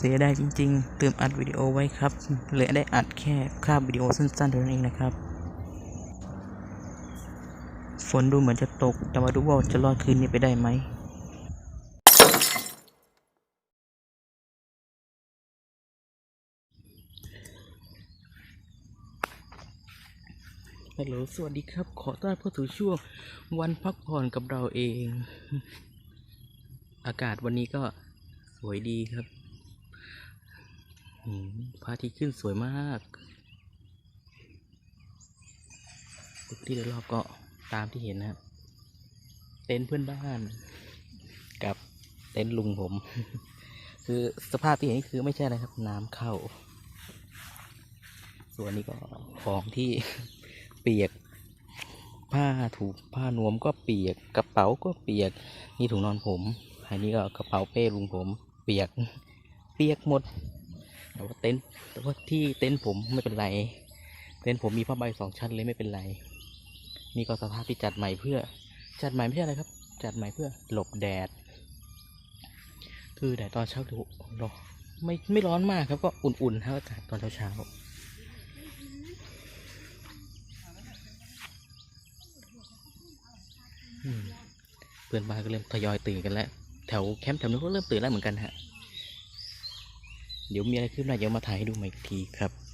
เสียดายจริงๆ เติมอัดวิดีโอไว้ครับ เหลยได้อัดแค่คาบวิดีโอสั้นๆเท่านั้นเองนะครับ ฝนดูเหมือนจะตก แต่มาดูว่าจะรอดคืนนี้ไปได้ไหมฮัลโหลสวัสดีครับ ขอต้อนรับเข้าสู่ช่วงวันพักผ่อนกับเราเอง อากาศวันนี้ก็สวยดีครับ พระอาทิตย์ขึ้นสวยมากทุกที่รอบก็ตามที่เห็นนะครับเต็นท์เพื่อนบ้าน กับเต็นท์ลุงผม คือสภาพที่เห็นนี่คือไม่ใช่อะไรครับ น้ำเข้า ส่วนนี้ก็ของที่เปียก ผ้าถูกผ้านวมก็เปียก กระเป๋าก็เปียก นี่ถุงนอนผมอันนี้ก็กระเป๋าเป้ลุงผม เปียก เปียกหมด แต่ว่าเต็นท์แต่ว่าที่เต็นท์ผมไม่เป็นไร เต็นท์ผมมีผ้าใบสองชั้นเลยไม่เป็นไร นี่ก็สภาพที่จัดใหม่เพื่อ จัดใหม่ไม่ใช่อะไรครับ จัดใหม่เพื่อหลบแดด คือแดดตอนเช้าดูร้อนไม่ไม่ร้อนมากครับก็อุ่นๆครับอากาศตอนเช้าๆอืมเพื่อนบ้านก็เริ่มทยอยตื่นกันแล้ว แถวแคมป์แถวนู้นก็เริ่มตื่นแล้วเหมือนกันฮะ เดี๋ยวมีอะไรขึ้นมาเดี๋ยวมาถ่ายให้ดูใหม่อีกทีครับ